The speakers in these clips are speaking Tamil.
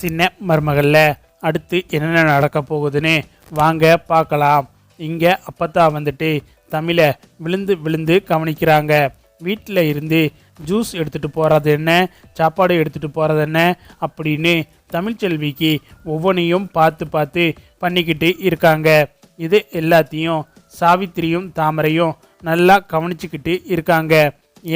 சின்ன மருமகளில் அடுத்து என்னென்ன நடக்க போகுதுன்னு வாங்க பார்க்கலாம். இங்கே அப்பத்தா வந்துட்டு தமிழை விழுந்து விழுந்து கவனிக்கிறாங்க. வீட்டில் இருந்து ஜூஸ் எடுத்துகிட்டு போகிறது என்ன? சாப்பாடு எடுத்துகிட்டு போகிறது என்ன? அப்படின்னு தமிழ்ச்செல்விக்கு ஒவ்வொன்றையும் பார்த்து பார்த்து பண்ணிக்கிட்டு இருக்காங்க. இது எல்லாத்தையும் சாவித்திரியும் தாமரையும் நல்லா கவனிச்சுக்கிட்டு இருக்காங்க.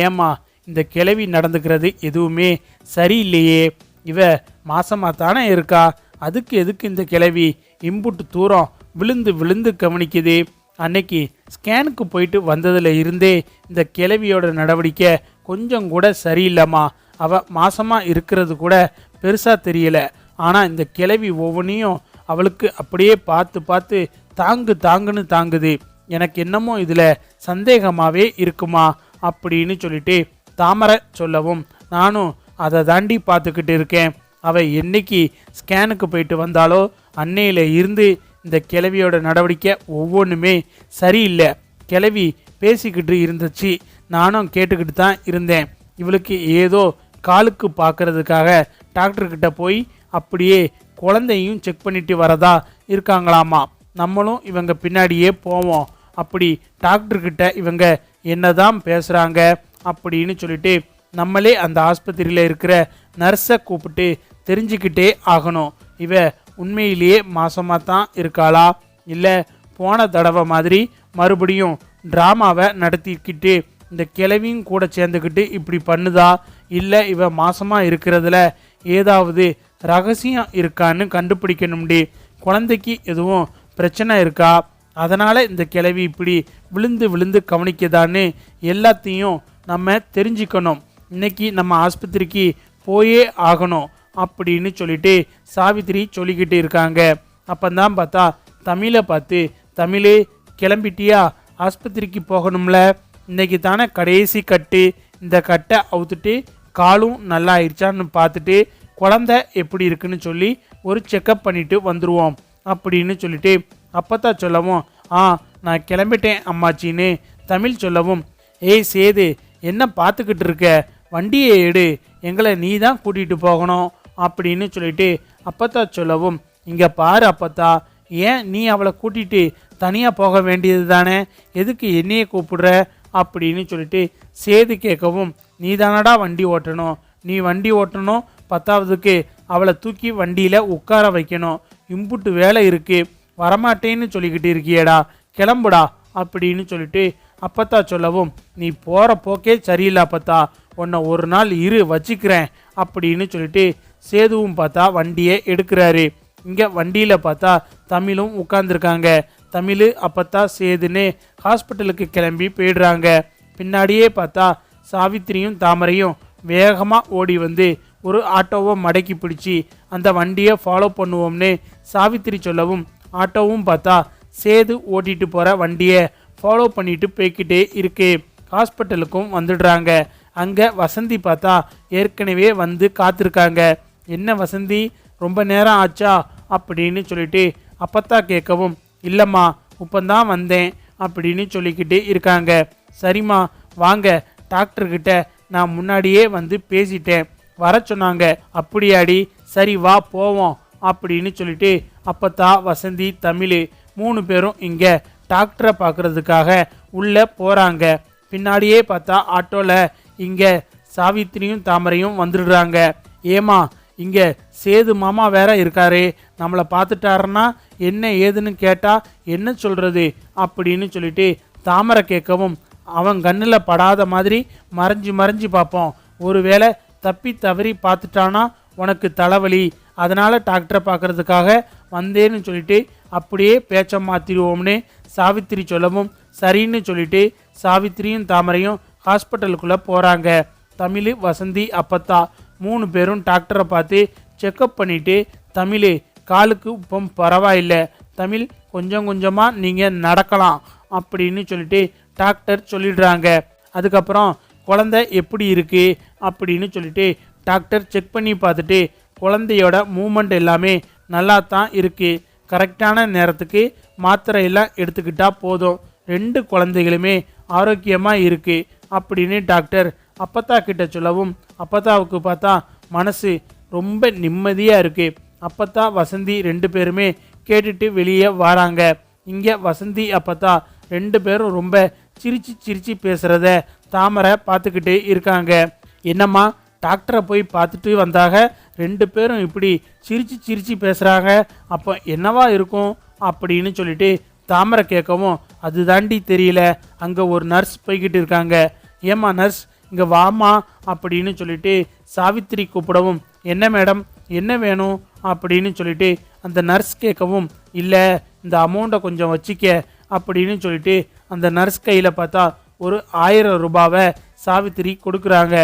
ஏமா இந்த கிழவி நடந்துக்கிறது எதுவுமே சரியில்லையே. இவ மாசமாக தானே இருக்கா? அதுக்கு எதுக்கு இந்த கிளவி? இம்புட்டு தூரம் விழுந்து விழுந்து கவனிக்குது. அன்னைக்கு ஸ்கேனுக்கு போயிட்டு வந்ததில் இருந்தே இந்த கிளவியோட நடவடிக்கை கொஞ்சம் கூட சரியில்லைம்மா. அவ மாசமாக இருக்கிறது கூட பெருசாக தெரியல. ஆனால் இந்த கிளவி ஒவ்வொன்றையும் அவளுக்கு அப்படியே பார்த்து பார்த்து தாங்கு தாங்குன்னு தாங்குது. எனக்கு என்னமோ இதில் சந்தேகமாகவே இருக்குமா? அப்படின்னு சொல்லிட்டு தாமரை சொல்லவும் நானும் அதை தாண்டி பார்த்துக்கிட்டு இருக்கேன். அவள் என்னைக்கு ஸ்கேனுக்கு போயிட்டு வந்தாலோ அன்னையில் இருந்து இந்த கிழவியோட நடவடிக்கை ஒவ்வொன்றுமே சரியில்லை. கிழவி பேசிக்கிட்டு இருந்துச்சு. நானும் கேட்டுக்கிட்டு தான் இருந்தேன். இவளுக்கு ஏதோ காலுக்கு பார்க்கறதுக்காக டாக்டர்கிட்ட போய் அப்படியே குழந்தையும் செக் பண்ணிட்டு வரதா இருக்காங்களாமா. நம்மளும் இவங்க பின்னாடியே போவோம். அப்படி டாக்டர்கிட்ட இவங்க என்னதான் பேசுகிறாங்க அப்படின்னு சொல்லிட்டு நம்மளே அந்த ஆஸ்பத்திரியில் இருக்கிற நர்ஸை கூப்பிட்டு தெரிஞ்சுக்கிட்டே ஆகணும். இவ உண்மையிலேயே மாசமாக தான் இருக்காளா? இல்லை போன தடவை மாதிரி மறுபடியும் ட்ராமாவை நடத்திக்கிட்டு இந்த கிழவியும் கூட சேர்ந்துக்கிட்டு இப்படி பண்ணுதா? இல்லை இவ மாசமாக இருக்கிறதுல ஏதாவது ரகசியம் இருக்கான்னு கண்டுபிடிக்கணும்டி. குழந்தைக்கு எதுவும் பிரச்சனை இருக்கா? அதனால் இந்த கிழவி இப்படி விழுந்து விழுந்து கவனிக்கதான்னு எல்லாத்தையும் நம்ம தெரிஞ்சுக்கணும். இன்னைக்கு நம்ம ஆஸ்பத்திரிக்கு போயே ஆகணும் அப்படின்னு சொல்லிட்டு சாவித்திரி சொல்லிக்கிட்டு இருக்காங்க. அப்பந்தான் பார்த்தா தமிழை பார்த்து தமிழே கிளம்பிட்டியா? ஆஸ்பத்திரிக்கு போகணும்ல. இன்னைக்கு தானே கடைசி கட்டு. இந்த கட்டை அவுத்துட்டு காலும் நல்லா ஆயிடுச்சான்னு பார்த்துட்டு குழந்தை எப்படி இருக்குன்னு சொல்லி ஒரு செக்கப் பண்ணிட்டு வந்துடுவோம் அப்படின்னு சொல்லிட்டு அப்பத்தான் சொல்லவும் ஆ நான் கிளம்பிட்டேன் அம்மாச்சின்னு தமிழ் சொல்லவும் ஏய் சேது என்ன பார்த்துக்கிட்டு இருக்க? வண்டியை எடு எங்களை நீ தான் கூட்டிகிட்டு போகணும் அப்படின்னு சொல்லிட்டு அப்பத்தா சொல்லவும் இங்கே பாரு அப்பத்தா ஏன் நீ அவளை கூட்டிகிட்டு தனியாக போக வேண்டியது தானே? எதுக்கு என்னையே கூப்பிடுற? அப்படின்னு சொல்லிட்டு சேது கேட்கவும் நீ தானடா வண்டி ஓட்டணும்? நீ வண்டி ஓட்டணும் பத்தாவதுக்கு அவளை தூக்கி வண்டியில் உட்கார வைக்கணும். இம்புட்டு வேலை இருக்குது வரமாட்டேன்னு சொல்லிக்கிட்டு இருக்கியேடா கிளம்புடா அப்படின்னு சொல்லிட்டு அப்பத்தா சொல்லவும் நீ போகிற போக்கே சரியில்லை அப்பத்தா உன்னை ஒரு நாள் இரு வச்சுக்கிறேன் அப்படின்னு சொல்லிட்டு சேதுவும் பார்த்தா வண்டியை எடுக்கிறாரு. இங்கே வண்டியில் பார்த்தா தமிழும் உட்காந்துருக்காங்க தமிழ் அப்பத்தா சேதுன்னு ஹாஸ்பிட்டலுக்கு கிளம்பி போயிடுறாங்க. பின்னாடியே பார்த்தா சாவித்திரியும் தாமரையும் வேகமாக ஓடி வந்து ஒரு ஆட்டோவை மடக்கி பிடிச்சி அந்த வண்டியை ஃபாலோ பண்ணுவோம்னு சாவித்திரி சொல்லவும் ஆட்டோவும் பார்த்தா சேது ஓட்டிகிட்டு போகிற வண்டியை ஃபாலோ பண்ணிட்டு போய்க்கிட்டே இருக்கு. ஹாஸ்பிட்டலுக்கும் வந்துடுறாங்க. அங்கே வசந்தி பார்த்தா ஏற்கனவே வந்து காத்திருக்காங்க. என்ன வசந்தி? ரொம்ப நேரம் ஆச்சா? அப்படின்னு சொல்லிட்டு அப்பத்தா கேட்கவும் இல்லைம்மா இப்போந்தான் வந்தேன் அப்படின்னு சொல்லிக்கிட்டு இருக்காங்க. சரிம்மா வாங்க டாக்டர்கிட்ட நான் முன்னாடியே வந்து பேசிட்டேன். வர சொன்னாங்க அப்படியாடி சரி வா போவோம் அப்படின்னு சொல்லிட்டு அப்பத்தா வசந்தி தமிழ் மூணு பேரும் இங்கே டாக்டரை பார்க்குறதுக்காக உள்ளே போகிறாங்க பின்னாடியே பார்த்தா ஆட்டோவில் இங்கே சாவித்திரியும் தாமரையும் வந்துடுறாங்க. ஏமா இங்கே சேது மாமா வேற இருக்காரு நம்மளை பார்த்துட்டாருன்னா என்ன ஏதுன்னு கேட்டால் என்ன சொல்கிறது அப்படின்னு சொல்லிட்டு தாமரை கேட்கவும் அவன் கண்ணில் படாத மாதிரி மறைஞ்சு மறைஞ்சு பார்ப்போம். ஒருவேளை தப்பி தவறி பார்த்துட்டானா உனக்கு தலைவலி அதனால் டாக்டரை பார்க்கறதுக்காக வந்தேன்னு சொல்லிட்டு அப்படியே பேச்சை மாற்றிடுவோம்னு சாவித்திரி சொல்லவும் சரின்னு சொல்லிட்டு சாவித்திரியும் தாமரையும் ஹாஸ்பிட்டலுக்குள்ளே போகிறாங்க தமிழ் வசந்தி அப்பத்தா மூணு பேரும் டாக்டரை பார்த்து செக்கப் பண்ணிவிட்டு தமிழ் காலுக்கு இப்போ பரவாயில்லை. தமிழ் கொஞ்சம் கொஞ்சமாக நீங்கள் நடக்கலாம். அப்படின்னு சொல்லிட்டு டாக்டர் சொல்லிடுறாங்க. அதுக்கப்புறம் குழந்தை எப்படி இருக்குது அப்படின்னு சொல்லிட்டு டாக்டர் செக் பண்ணி பார்த்துட்டு குழந்தையோட மூமெண்ட் எல்லாமே நல்லா தான் இருக்குது கரெக்டான நேரத்துக்கு மாத்திரையெல்லாம் எடுத்துக்கிட்டால் போதும். ரெண்டு குழந்தைகளுமே ஆரோக்கியமாக இருக்குது அப்படின்னு டாக்டர் அப்பத்தா கிட்ட சொல்லவும் அப்பத்தாவுக்கு பார்த்தா மனசு ரொம்ப நிம்மதியாக இருக்குது அப்பத்தா வசந்தி ரெண்டு பேருமே கேட்டுட்டு வெளியே வராங்க. இங்கே வசந்தி அப்பத்தா ரெண்டு பேரும் ரொம்ப சிரித்து சிரித்து பேசுகிறத தாமரை பார்த்துக்கிட்டே இருக்காங்க. என்னம்மா டாக்டரை போய் பார்த்துட்டு வந்தாக? ரெண்டு பேரும் இப்படி சிரித்து சிரித்து பேசுகிறாங்க அப்போ என்னவா இருக்கும் அப்படின்னு சொல்லிட்டு தாமரை கேட்கவும் அது தாண்டி தெரியல அங்கே ஒரு நர்ஸ் போய்கிட்டு இருக்காங்க. ஏம்மா நர்ஸ் இங்கே வாமா அப்படின்னு சொல்லிட்டு சாவித்திரி கூப்பிடவும் என்ன மேடம் என்ன வேணும்? அப்படின்னு சொல்லிட்டு அந்த நர்ஸ் கேட்கவும் இல்லை இந்த அமௌண்ட்டை கொஞ்சம் வச்சுக்க அப்படின்னு சொல்லிட்டு அந்த நர்ஸ் கையில் பார்த்தா ஒரு ஆயிரம் ரூபாவை சாவித்திரி கொடுக்குறாங்க.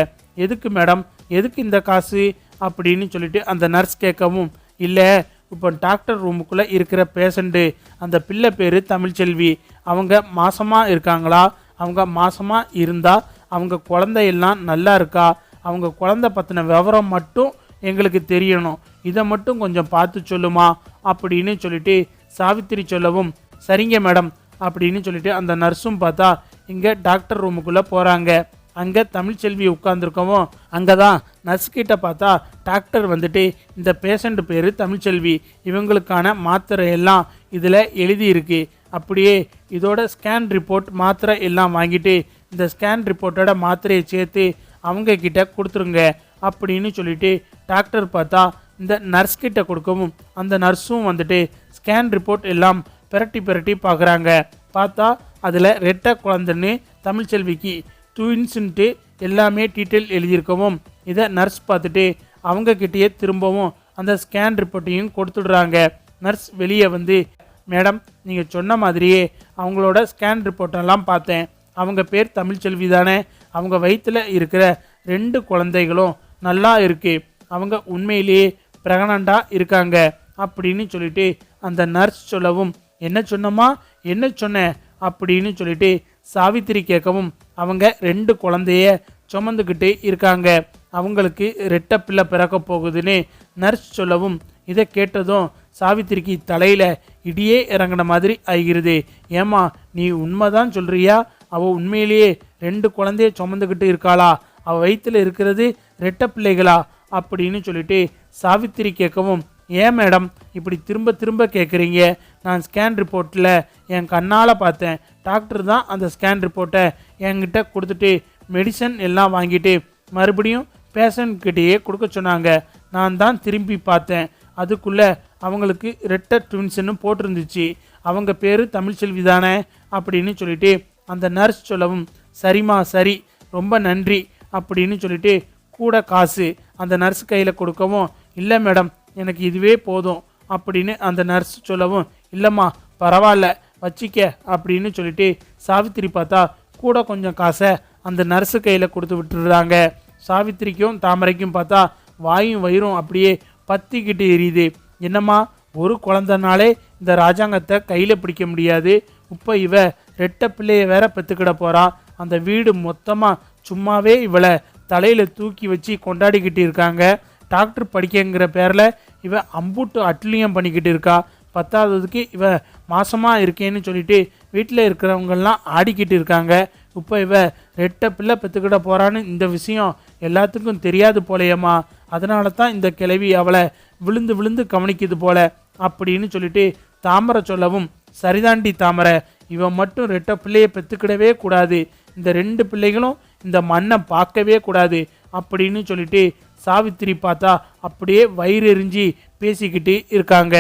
எதுக்கு மேடம் எதுக்கு இந்த காசு? அப்படின்னு சொல்லிட்டு அந்த நர்ஸ் கேட்கவும் இல்லை இப்போ டாக்டர் ரூமுக்குள்ளே இருக்கிற பேஷண்ட்டு அந்த பிள்ளை பேர் தமிழ்ச்செல்வி. அவங்க மாசமாக இருக்காங்களா? அவங்க மாசமாக இருந்தால் அவங்க குழந்தையெல்லாம் நல்லா இருக்கா? அவங்க குழந்தை பற்றின விவரம் மட்டும் எங்களுக்கு தெரியணும். இதை மட்டும் கொஞ்சம் பார்த்து சொல்லுமா? அப்படின்னு சொல்லிட்டு சாவித்திரி சொல்லவும் சரிங்க மேடம் அப்படின்னு சொல்லிட்டு அந்த நர்ஸும் பார்த்தா இங்கே டாக்டர் ரூமுக்குள்ளே போகிறாங்க அங்கே தமிழ்ச்செல்வி உட்காந்துருக்கவும் அங்கே தான் நர்ஸ்கிட்ட பார்த்தா டாக்டர் வந்துட்டு இந்த பேஷண்ட் பேர் தமிழ்ச்செல்வி இவங்களுக்கான மாத்திரை எல்லாம் இதில் எழுதியிருக்கு. அப்படியே இதோட ஸ்கேன் ரிப்போர்ட் மாத்திரை எல்லாம் வாங்கிட்டு இந்த ஸ்கேன் ரிப்போர்ட்டோட மாத்திரையை சேர்த்து அவங்கக்கிட்ட கொடுத்துருங்க அப்படின்னு சொல்லிட்டு டாக்டர் பார்த்தா இந்த நர்ஸ்கிட்ட கொடுக்கவும் அந்த நர்ஸும் வந்துட்டு ஸ்கேன் ரிப்போர்ட் எல்லாம் பிரட்டி பிரட்டி பார்க்குறாங்க. பார்த்தா அதில் ரெட்டை குழந்தைன்னு தமிழ்ச்செல்விக்கு ட்வின்ஸுன்ட்டு எல்லாமே டீட்டெயில் எழுதியிருக்கவும் இதை நர்ஸ் பார்த்துட்டு அவங்க கிட்டேயே திரும்பவும் அந்த ஸ்கேன் ரிப்போர்ட்டையும் கொடுத்துடுறாங்க. நர்ஸ் வெளியே வந்து மேடம் நீங்கள் சொன்ன மாதிரியே அவங்களோட ஸ்கேன் ரிப்போர்ட்டெல்லாம் பார்த்தேன். அவங்க பேர் தமிழ்ச்செல்வி தானே. அவங்க வயிற்றில் இருக்கிற ரெண்டு குழந்தைகளும் நல்லா இருக்குது அவங்க உண்மையிலேயே ப்ரெக்னண்ட்டாக இருக்காங்க. அப்படின்னு சொல்லிட்டு அந்த நர்ஸ் சொல்லவும் என்ன சொன்னம்மா? என்ன சொன்னேன் அப்படின்னு சொல்லிட்டு சாவித்திரி கேட்கவும் அவங்க ரெண்டு குழந்தைய சுமந்துக்கிட்டு இருக்காங்க. அவங்களுக்கு ரெட்ட பிள்ளை பிறக்க போகுதுன்னு நர்ஸ் சொல்லவும் இதை கேட்டதும் சாவித்திரிக்கு தலையில் இடியே இறங்கின மாதிரி ஆகிறது ஏமா நீ உண்மைதான் சொல்கிறியா அவள் உண்மையிலேயே ரெண்டு குழந்தைய சுமந்துக்கிட்டு இருக்காளா? அவள் வயிற்றில் இருக்கிறது ரெட்ட பிள்ளைகளா? அப்படின்னு சொல்லிட்டு சாவித்திரி கேட்கவும் ஏன் மேடம் இப்படி திரும்ப திரும்ப கேட்குறீங்க நான் ஸ்கேன் ரிப்போர்ட்டில் என் கண்ணால் பார்த்தேன். டாக்டர் தான் அந்த ஸ்கேன் ரிப்போர்ட்டை என்கிட்ட கொடுத்துட்டு மெடிசன் எல்லாம் வாங்கிட்டு மறுபடியும் பேஷண்ட்கிட்டேயே கொடுக்க சொன்னாங்க. நான் தான் திரும்பி பார்த்தேன். அதுக்குள்ளே அவங்களுக்கு ரெட்டர் ட்வின்ஸ்னு போட்டிருந்துச்சு. அவங்க பேர் தமிழ்ச்செல்வி தானே அப்படின்னு சொல்லிட்டு அந்த நர்ஸ் சொல்லவும் சரிம்மா சரி ரொம்ப நன்றி அப்படின்னு சொல்லிட்டு கூட காசு அந்த நர்ஸ் கையில் கொடுக்கவும் இல்லை மேடம் எனக்கு இதுவே போதும் அப்படின்னு அந்த நர்ஸ் சொல்லவும் இல்லைம்மா பரவாயில்ல வச்சிக்க அப்படின்னு சொல்லிட்டு சாவித்திரி பார்த்தா கூட கொஞ்சம் காசை அந்த நர்ஸு கையில் கொடுத்து விட்டுடுறாங்க. சாவித்திரிக்கும் தாமரைக்கும் பார்த்தா வாயும் வயிறும் அப்படியே பத்திக்கிட்டு எரியுது. என்னம்மா ஒரு குழந்தனாலே இந்த ராஜாங்கத்தை கையில் பிடிக்க முடியாது. இப்போ இவ ரெட்ட பிள்ளைய வேற பெற்றுக்கிட போகிறா அந்த வீடு மொத்தமாக சும்மாவே இவளை தலையில் தூக்கி வச்சு கொண்டாடிக்கிட்டு இருக்காங்க. டாக்டர் படிக்கங்கிற பேரில் இவன் அம்புட்டு அட்லியம் பண்ணிக்கிட்டு இருக்கா. பத்தாததுக்கு இவ மாசமாக இருக்கேன்னு சொல்லிட்டு வீட்டில் இருக்கிறவங்கெல்லாம் ஆடிக்கிட்டு இருக்காங்க. இப்போ இவ ரெட்டை பிள்ளை பெற்றுக்கிட போகிறான்னு இந்த விஷயம் எல்லாத்துக்கும் தெரியாது போலையம்மா. அதனால தான் இந்த கிளவி அவளை விழுந்து விழுந்து கவனிக்குது போல அப்படின்னு சொல்லிட்டு தாமரை சொல்லவும் சரிதாண்டி தாமரை இவன் மட்டும் ரெட்டை பிள்ளையை பெற்றுக்கிடவே கூடாது. இந்த ரெண்டு பிள்ளைகளும் இந்த மண்ணை பார்க்கவே கூடாது. அப்படின்னு சொல்லிட்டு சாவித்திரி பார்த்தா அப்படியே வயிறு எரிஞ்சு பேசிக்கிட்டு இருக்காங்க.